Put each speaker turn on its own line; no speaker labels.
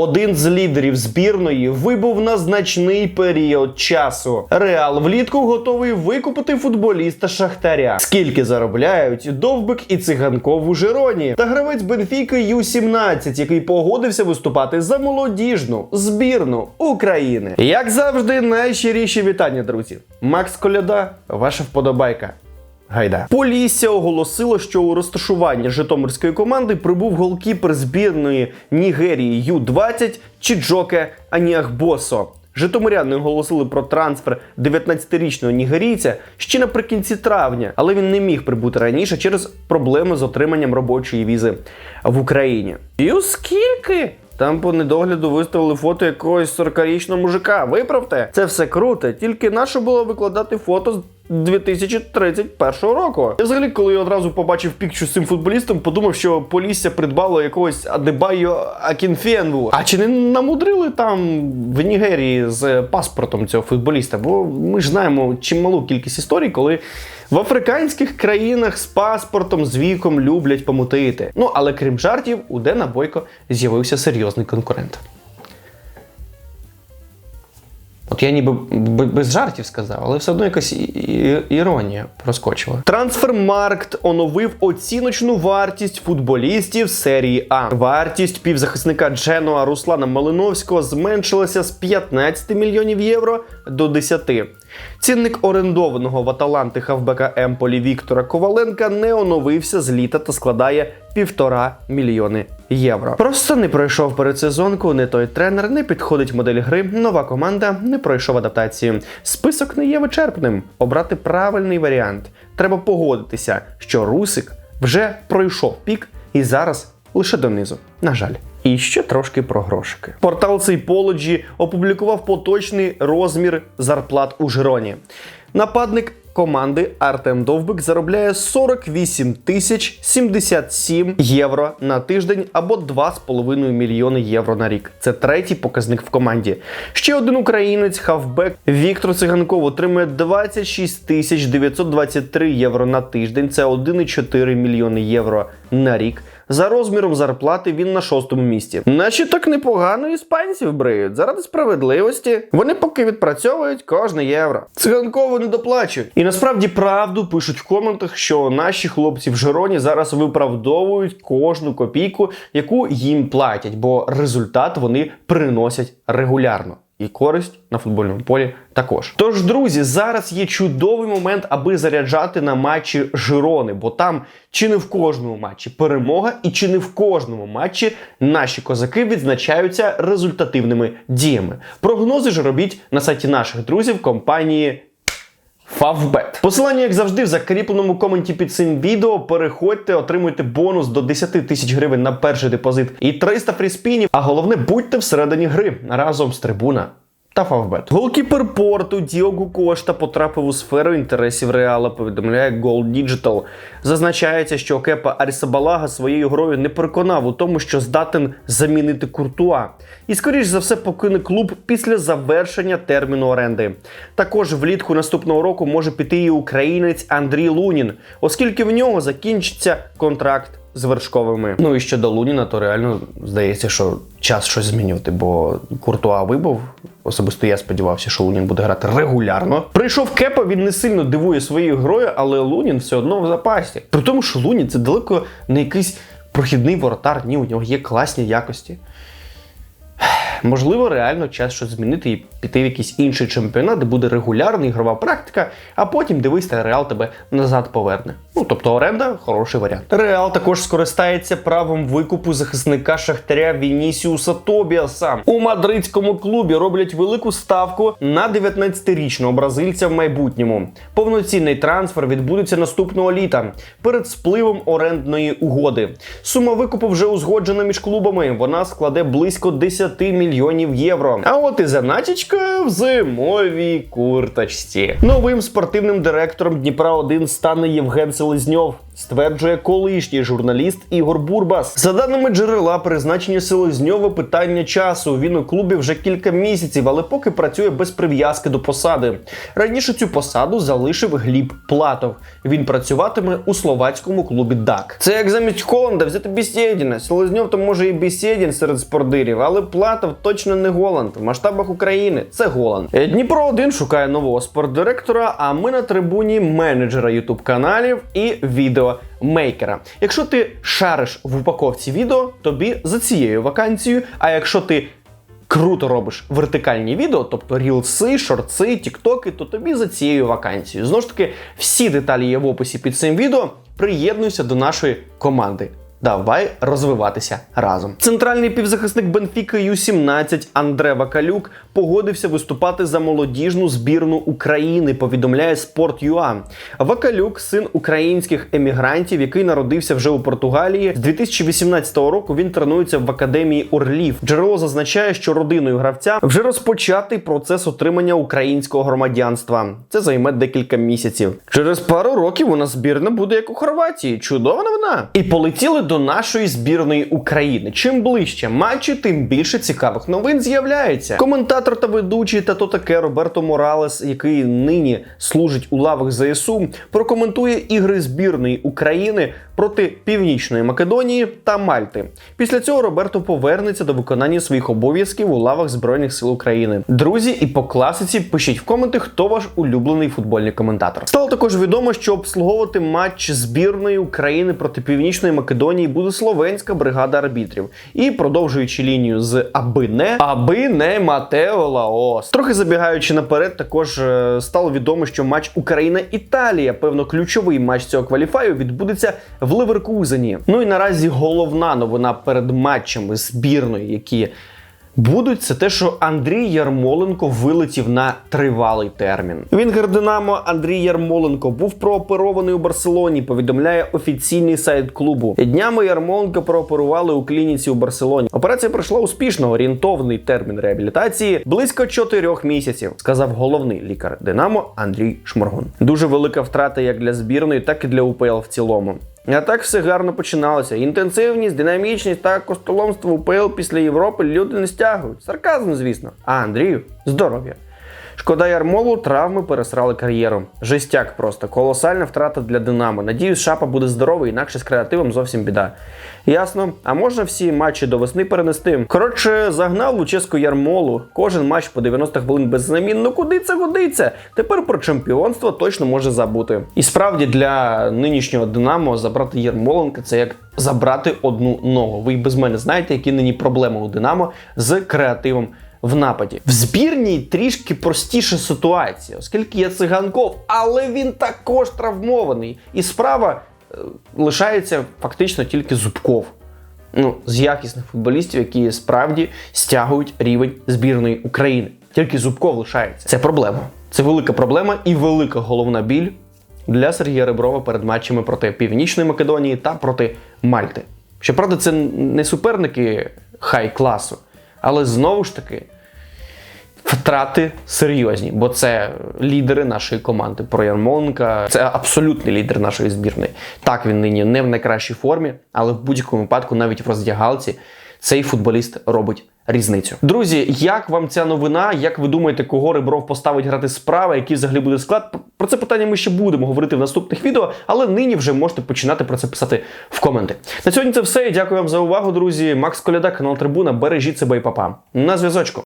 Один з лідерів збірної вибув на значний період часу. Реал влітку готовий викупити футболіста Шахтаря. Скільки заробляють Довбик і циганков у Жироні, та гравець Бенфіки Ю-17, який погодився виступати за молодіжну збірну України. Як завжди, найщиріші вітання, друзі. Макс Коляда, ваша вподобайка. Гайда. Полісся оголосило, що у розташування Житомирської команди прибув голкіпер збірної Нігерії Ю-20 Чіджоке Аніахбосо. Житомиряни оголосили про трансфер 19-річного нігерійця ще наприкінці травня, але він не міг прибути раніше через проблеми з отриманням робочої візи в Україні. І оскільки там по недогляду виставили фото якогось 40-річного мужика. Виправте, це все круто, тільки наше було викладати фото з 2031 року. Я взагалі, коли я одразу побачив пікчу з цим футболістом, подумав, що Полісся придбало якогось Адебайо Акінфенву. А чи не намудрили там в Нігерії з паспортом цього футболіста? Бо ми ж знаємо чималу кількість історій, коли в африканських країнах з паспортом, з віком люблять помутити. Ну але крім жартів, у Дена Бойко з'явився серйозний конкурент. От я ніби без жартів сказав, але все одно якась іронія проскочила. Трансфермаркт оновив оціночну вартість футболістів серії А. Вартість півзахисника Дженуа Руслана Малиновського зменшилася з 15 мільйонів євро до 10. Цінник орендованого в Аталанти хавбека Емполі Віктора Коваленка не оновився з літа та складає півтора мільйони євро. Просто не пройшов передсезонку, не той тренер, не підходить модель гри, нова команда не пройшов адаптації. Список не є вичерпним. Обрати правильний варіант. Треба погодитися, що Русик вже пройшов пік і зараз лише донизу. На жаль. І ще трошки про грошики. Портал Psychology опублікував поточний розмір зарплат у Жироні. Нападник команди Артем Довбик заробляє 48 тисяч 77 євро на тиждень або 2,5 мільйони євро на рік. Це третій показник в команді. Ще один українець хавбек Віктор Циганков отримує 26 тисяч 923 євро на тиждень. Це 1,4 мільйони євро на рік. За розміром зарплати він на шостому місці. Наче так непогано іспанців бриють. Заради справедливості. Вони поки відпрацьовують кожне євро. Циганкову не доплачують. І насправді правду пишуть в коментах, що наші хлопці в Жироні зараз виправдовують кожну копійку, яку їм платять, бо результат вони приносять регулярно. І користь на футбольному полі також. Тож, друзі, зараз є чудовий момент, аби заряджати на матчі Жирони, бо там чи не в кожному матчі перемога, і чи не в кожному матчі наші козаки відзначаються результативними діями. Прогнози ж робіть на сайті наших друзів компанії. Фавбет. Посилання, як завжди, в закріпленому коменті під цим відео. Переходьте, отримуйте бонус до 10 тисяч гривень на перший депозит і 300 фріспінів. А головне, будьте всередині гри разом з трибуна. Та Фавбет. Голкіпер порту Діогу Кошта потрапив у сферу інтересів Реала, повідомляє Gold Digital. Зазначається, що Кепа Арісабалага своєю грою не переконав у тому, що здатен замінити Куртуа. І, скоріш за все, покине клуб після завершення терміну оренди. Також влітку наступного року може піти і українець Андрій Лунін, оскільки в нього закінчиться контракт з вершковими. Ну і щодо Луніна, то реально здається, що час щось змінювати, бо Куртуа вибув. Особисто я сподівався, що Лунін буде грати регулярно. Прийшов Кепа, він не сильно дивує своєю грою, але Лунін все одно в запасі. При тому, що Лунін це далеко не якийсь прохідний воротар, ні, у нього є класні якості. Можливо, реально час щось змінити і піти в якийсь інший чемпіонат, де буде регулярна ігрова практика, а потім дивись, та Реал тебе назад поверне. Ну тобто оренда хороший варіант. Реал також скористається правом викупу захисника Шахтаря Вінісіуса Тобіаса. У мадридському клубі роблять велику ставку на 19-річного бразильця в майбутньому. Повноцінний трансфер відбудеться наступного літа перед спливом орендної угоди. Сума викупу вже узгоджена між клубами. Вона складе близько 10 мільйонів євро. А от і заначечка в зимовій курточці. Новим спортивним директором Дніпра 1 стане Євген Селезньов. Стверджує колишній журналіст Ігор Бурбас. За даними джерела, призначення селезньова питання часу. Він у клубі вже кілька місяців, але поки працює без прив'язки до посади. Раніше цю посаду залишив Гліб Платов. Він працюватиме у словацькому клубі ДАК. Це як замість Холланда взяти Бісєдіна. Селезньов то може і Бісєдін серед спордирів, але Платов точно не Голланд. В масштабах України це Голланд. Е, Дніпро 1 шукає нового спортдиректора. А ми на трибуні менеджера ютуб каналів і відеомейкера. Якщо ти шариш в упаковці відео, тобі за цією вакансією. А якщо ти круто робиш вертикальні відео, тобто рілси, шорти, тіктоки, то тобі за цією вакансією. Знову ж таки, всі деталі є в описі під цим відео. Приєднуйся до нашої команди. Давай розвиватися разом. Центральний півзахисник Бенфіка Ю-17 Андре Вакалюк погодився виступати за молодіжну збірну України. Повідомляє Sport.ua. Вакалюк, син українських емігрантів, який народився вже у Португалії. З 2018 року він тренується в академії Орлів. Джерело зазначає, що родиною гравця вже розпочатий процес отримання українського громадянства. Це займе декілька місяців. Через пару років нас збірна буде як у Хорватії. Чудова новина. І полетіли до нашої збірної України. Чим ближче матчі, тим більше цікавих новин з'являється. Коментатор та ведучий та то таке Роберто Моралес, який нині служить у лавах ЗСУ, прокоментує ігри збірної України проти Північної Македонії та Мальти. Після цього Роберто повернеться до виконання своїх обов'язків у лавах Збройних сил України. Друзі, і по класиці пишіть в коменти, хто ваш улюблений футбольний коментатор. Стало також відомо, що обслуговувати матч збірної України проти Північної Македонії буде словенська бригада арбітрів. І продовжуючи лінію з аби не, аби не Матео Лаос. Трохи забігаючи наперед, також е, стало відомо, що матч Україна-Італія, певно, ключовий матч цього кваліфаю, відбудеться в Ливеркузені. Ну і наразі головна новина перед матчами збірної, які будуть, це те, що Андрій Ярмоленко вилетів на тривалий термін. Вінгер Динамо Андрій Ярмоленко був прооперований у Барселоні. Повідомляє офіційний сайт клубу. Днями Ярмоленко прооперували у клініці у Барселоні. Операція пройшла успішно. Орієнтовний термін реабілітації близько чотирьох місяців, сказав головний лікар Динамо Андрій Шморгун. Дуже велика втрата як для збірної, так і для УПЛ в цілому. А так все гарно починалося. Інтенсивність, динамічність та костоломство УПЛ після Європи люди не стягують. Сарказм, звісно. А Андрію здоров'я. Шкода Ярмолу, травми пересрали кар'єру. Жестяк просто. Колосальна втрата для Динамо. Надіюсь, Шапа буде здоровий, інакше з креативом зовсім біда. Ясно, а можна всі матчі до весни перенести. Коротше, загнав Луческу Ярмолу. Кожен матч по 90 хвилин без замін. Ну куди це годиться? Тепер про чемпіонство точно може забути. І справді для нинішнього Динамо забрати Ярмоленка це як забрати одну ногу. Ви й без мене знаєте, які нині проблеми у Динамо з креативом в нападі. В збірній трішки простіша ситуація, оскільки є циганков, але він також травмований. І справа е, лишається фактично тільки Зубков. Ну, з якісних футболістів, які справді стягують рівень збірної України. Тільки Зубков лишається. Це проблема. Це велика проблема і велика головна біль для Сергія Реброва перед матчами проти Північної Македонії та проти Мальти. Щоправда, це не суперники хай-класу, але знову ж таки втрати серйозні, бо це лідери нашої команди. Про Ярмоленка це абсолютний лідер нашої збірної. Так, він нині не в найкращій формі, але в будь-якому випадку, навіть в роздягалці, цей футболіст робить різницю. Друзі, як вам ця новина? Як ви думаєте, кого Ребров поставить грати справа? Який взагалі буде склад? Про це питання ми ще будемо говорити в наступних відео, але нині вже можете починати про це писати в коменти. На сьогодні це все. Дякую вам за увагу, друзі. Макс Коляда, канал Трибуна. Бережіть себе і папа. На зв'язочку.